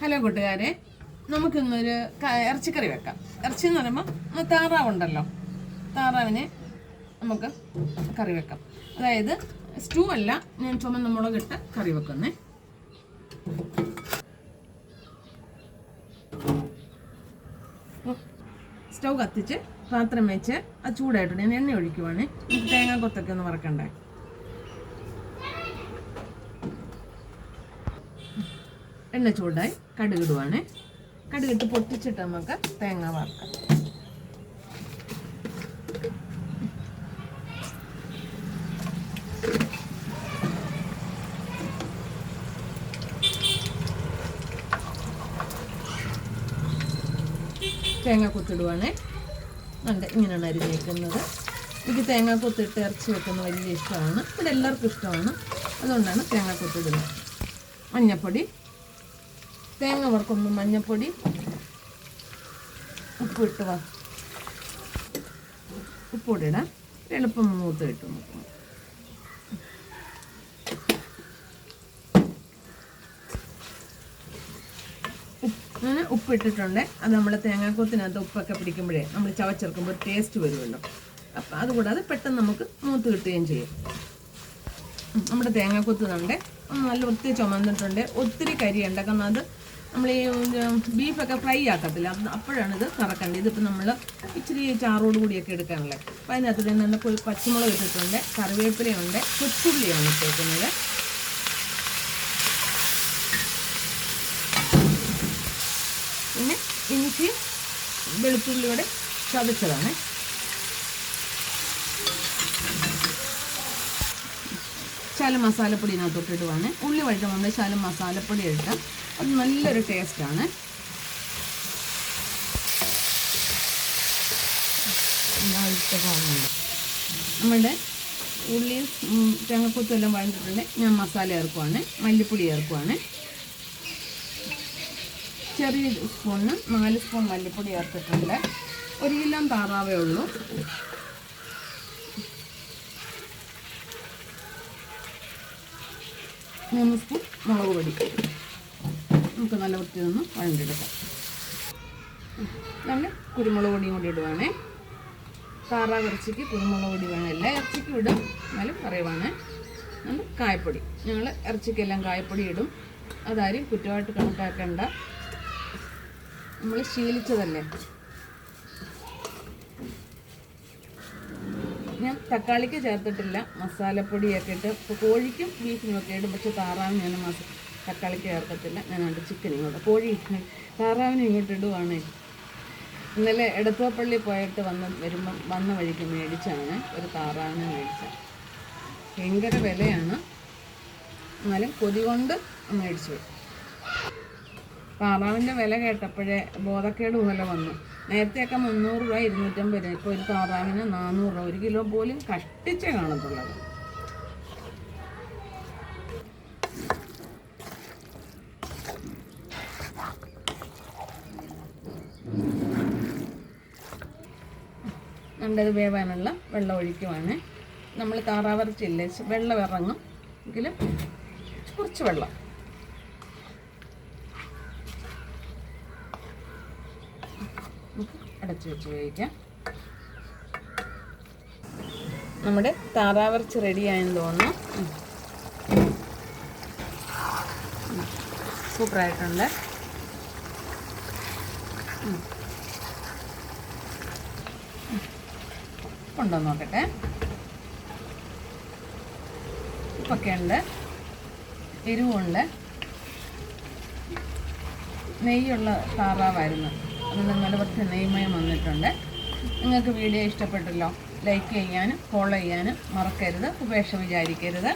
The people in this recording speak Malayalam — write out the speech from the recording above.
ഹലോ കൂട്ടുകാരെ നമുക്കിന്നൊരു ഇറച്ചിക്കറി വെക്കാം. ഇറച്ചി എന്ന് പറയുമ്പോൾ താറാവുണ്ടല്ലോ താറാവിനെ നമുക്ക് കറി വെക്കാം. അതായത് സ്റ്റൂ അല്ല ഞാൻ ചുമന്ന മുളകിട്ട് കറി വെക്കുന്നേ. സ്റ്റൗ കത്തിച്ച് പാത്രം വെച്ച് അത് ചൂടായിട്ടുണ്ട് ഞാൻ എണ്ണ ഒഴിക്കുവാണ്. തേങ്ങാ കൊത്തൊക്കെ ഒന്ന് വറക്കണ്ടേ? എണ്ണ ചൂടായി കടുകിടുവാണ്. കടുകിട്ട് പൊട്ടിച്ചിട്ട് നമുക്ക് തേങ്ങ വറുക്കാം. തേങ്ങ കൊത്തിടുവാണേ. ഉണ്ട് ഇങ്ങനെയാണ് അരിഞ്ഞേക്കുന്നത് എനിക്ക് തേങ്ങ കൊത്തിട്ട് ഇറച്ചി വെക്കുന്നത് വലിയ ഇഷ്ടമാണ്. ഇവിടെ എല്ലാവർക്കും ഇഷ്ടമാണ്. അതുകൊണ്ടാണ് തേങ്ങ കൊത്തിടുന്നത്. മഞ്ഞപ്പൊടി തേങ്ങ വറുക്കുന്നു മഞ്ഞപ്പൊടി. ഉപ്പ് ഇട്ട് വാ ഉപ്പൂടെ ഇടാം. എളുപ്പം മൂത്ത് കിട്ടും അങ്ങനെ ഉപ്പ് ഇട്ടിട്ടുണ്ട് അത് നമ്മൾ തേങ്ങാക്കൊത്തിനകത്ത് ഉപ്പൊക്കെ പിടിക്കുമ്പോഴേ നമ്മൾ ചവച്ചെറുക്കുമ്പോൾ ടേസ്റ്റ് വരുമല്ലോ. അപ്പം അതുകൂടാതെ പെട്ടെന്ന് നമുക്ക് മൂത്ത് കിട്ടുകയും ചെയ്യും. നമ്മുടെ തേങ്ങാക്കൂത്ത് ഉണ്ട് നല്ല ഒത്തിരി ചുമന്നിട്ടുണ്ട്. ഒത്തിരി കരി ഉണ്ടാക്കുന്നത് നമ്മൾ ഈ ബീഫൊക്കെ ഫ്രൈ ആക്കത്തില്ല. അപ്പോഴാണ് ഇത് കറക്കേണ്ടത്. ഇതിപ്പോൾ നമ്മൾ ഇച്ചിരി ചാറോട് കൂടിയൊക്കെ എടുക്കാനുള്ളത് അപ്പോൾ അതിനകത്ത് തന്നെ ഇപ്പോൾ പച്ചമുളക് ഇട്ടിട്ടുണ്ട് കറിവേപ്പിലയുണ്ട് കൊച്ചുള്ളിയാണ് ഇട്ടേക്കുന്നത്. പിന്നെ ഇഞ്ചി വെളുത്തുള്ളിയോടെ ചതച്ചതാണ്. ശാലം മസാലപ്പൊടി ഇതിനകത്തോട്ട് വേണേ ഉള്ളി വഴറ്റും നമ്മൾ ശാലം മസാലപ്പൊടി ഇട്ടാൽ അത് നല്ലൊരു ടേസ്റ്റാണ് നമ്മുടെ ഉള്ളി തേങ്ങക്കൊത്തും എല്ലാം വഴഞ്ഞിട്ടുണ്ട്. ഞാൻ മസാല ചേർക്കുവാണ്. മല്ലിപ്പൊടി ചേർക്കുവാണ്. ചെറിയ സ്പൂണിന് നാല് സ്പൂൺ മല്ലിപ്പൊടി ചേർത്തിട്ടുണ്ട്. ഒരു കിലോ താറാവേ ഉള്ളൂ. മൂന്ന് സ്പൂൺ മുളക് പൊടി. നമുക്ക് നല്ല വൃത്തി നിന്ന് വഴണ്ടെടുക്കാം നമ്മൾ കുരുമുളക് പൊടിയും കൂടി ഇടുവാണേ. താറാവ് ഇറച്ചിക്ക് കുരുമുളക് പൊടി വേണം. എല്ലാ ഇറച്ചിക്കും ഇടും. എന്നാലും പറയുവാണ്. നമ്മൾ കായപ്പൊടി. ഞങ്ങൾ ഇറച്ചിക്കെല്ലാം കായപ്പൊടി ഇടും. അതാരും കുറ്റമായിട്ട് കണക്കാക്കേണ്ട. നമ്മൾ ശീലിച്ചതല്ലേ? ഞാൻ തക്കാളിക്ക് ചേർത്തിട്ടില്ല. മസാലപ്പൊടിയൊക്കെ ഇട്ട് ഇപ്പോൾ കോഴിക്കും ബീഫിനും ഒക്കെ ഇടും പക്ഷെ താറാവിന് ഞാൻ മസ തക്കാളിക്ക് ഞാൻ അവിടെ ചിക്കൻ ഇങ്ങോട്ട് കോഴി താറാവിന് ഇങ്ങോട്ട് ഇടുവാണേ. ഇന്നലെ എടത്തുവപ്പള്ളി പോയിട്ട് വന്ന് വരുമ്പം വന്ന വഴിക്ക് മേടിച്ചാണ് ഒരു താറാവിനെ മേടിച്ചത്. ഭയങ്കര വിലയാണ്. എന്നാലും കൊതി കൊണ്ട് മേടിച്ചു താറാവിന്റെ വില കേട്ടപ്പോഴേ ബോധക്കേട് പോലെ വന്നു. നേരത്തെയൊക്കെ മുന്നൂറ് രൂപ ഇരുന്നൂറ്റമ്പത് രൂപ. ഇപ്പോൾ ഒരു താറാവിന് നാനൂറ് രൂപ. ഒരു കിലോ പോലും കഷ്ടിച്ചേ കാണത്തുള്ളത് നല്ലത് വേവാനുള്ള വെള്ളം ഒഴിക്കുവാണ്. നമ്മൾ താറാവറച്ചില്ലേ വെള്ളം ഇറങ്ങും. എങ്കിലും കുറച്ച് വെള്ളം. അടച്ചു വെച്ച് വേവിക്കാം. നമ്മുടെ താറാവറച്ച് റെഡിയായെന്ന് തോന്നുന്നു. സൂപ്പറായിട്ടുണ്ട് ഉം. ഉം. കൊണ്ടുവന്ന് നോക്കട്ടെ. ഉപ്പൊക്കെ ഉണ്ട്. എരിവുണ്ട്. നെയ്യുള്ള താറാവായിരുന്നു. അതുകൊണ്ട് നല്ല കുറച്ച് നെയ്മയം വന്നിട്ടുണ്ട്. നിങ്ങൾക്ക് വീഡിയോ ഇഷ്ടപ്പെട്ടല്ലോ ലൈക്ക് ചെയ്യാനും ഫോളോ ചെയ്യാനും മറക്കരുത്. ഉപേക്ഷ വിചാരിക്കരുത്.